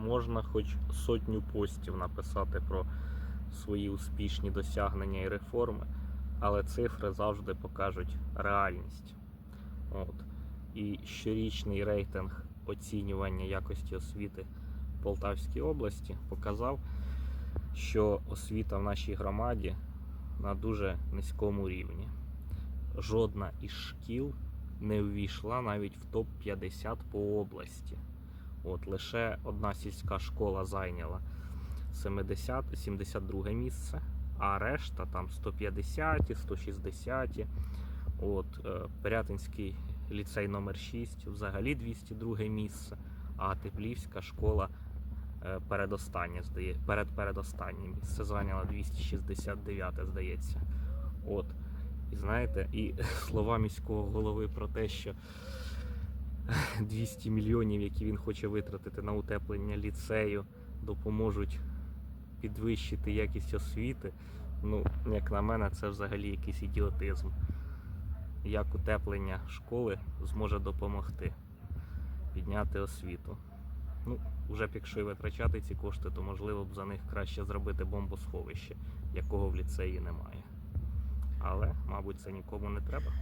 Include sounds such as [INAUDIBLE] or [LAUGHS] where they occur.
можна хоч сотню постів написати про свої успішні досягнення і реформи, але цифри завжди покажуть реальність. От. І щорічний рейтинг оцінювання якості освіти Полтавській області показав, що освіта в нашій громаді на дуже низькому рівні. Жодна із шкіл не ввійшла навіть в топ-50 по області. От лише одна сільська школа зайняла 70, 72 місце, а решта там 150, 160. От е, Пирятинський ліцей номер 6 взагалі 202 місце, а Теплівська школа е, передостаннє, здає, перед передостаннє місце зайняла 269, здається. От. І знаєте, і [LAUGHS] слова міського голови про те, що [LAUGHS] 200 мільйонів, які він хоче витратити на утеплення ліцею, допоможуть підвищити якість освіти. Ну, як на мене, це взагалі якийсь ідіотизм. Як утеплення школи зможе допомогти підняти освіту. Ну, вже б якщо і витрачати ці кошти, то можливо б за них краще зробити бомбосховище, якого в ліцеї немає. Але, мабуть, це нікому не треба.